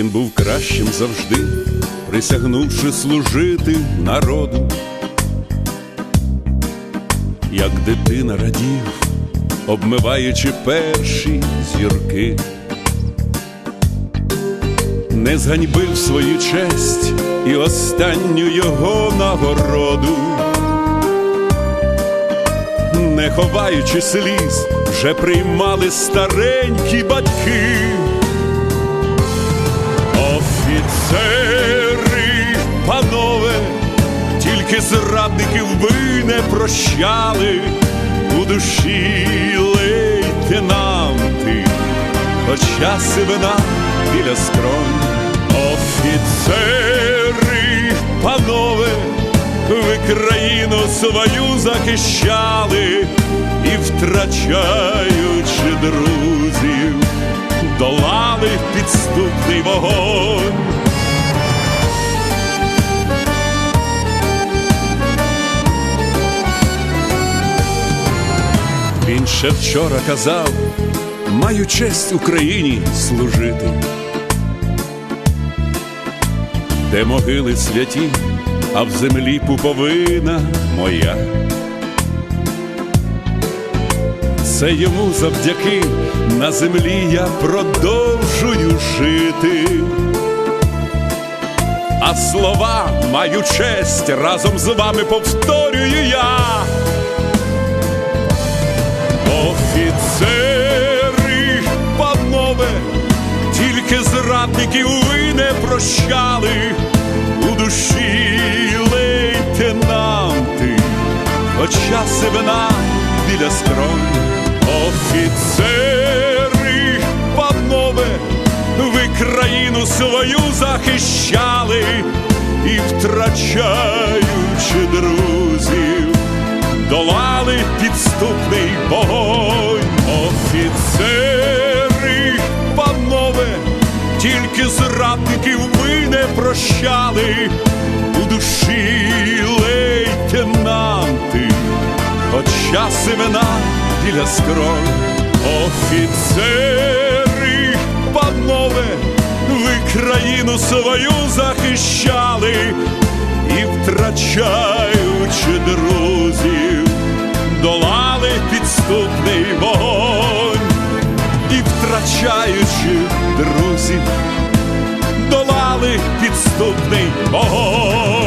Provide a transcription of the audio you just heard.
Він був кращим завжди, присягнувши служити народу. Як дитина радів, обмиваючи перші зірки, не зганьбив свою честь і останню його нагороду, не ховаючи сліз, вже приймали старенькі батьки. Зрадників ви не прощали, у душі лейтенанти, хоча сивина біля скронь. Офіцери, панове, ви країну свою захищали і, втрачаючи друзів, долали підступний вогонь. Він ще вчора казав, маю честь Україні служити, де могили святі, а в землі пуповина моя. Це йому завдяки на землі я продовжую жити. А слова маю честь разом з вами повторюю я. Зрадників ви не прощали у душі лейтенанти, хоча сивина біля скронь. Офіцери, панове, ви країну свою захищали і, втрачаючи друзів, долали підступний вогонь. Офіцери, тільки зрадників ви не прощали у душі лейтенанти, хоча семена біля скронь. Офіцери, панове, ви країну свою захищали і, втрачаючи друзів, долали підступний огонь.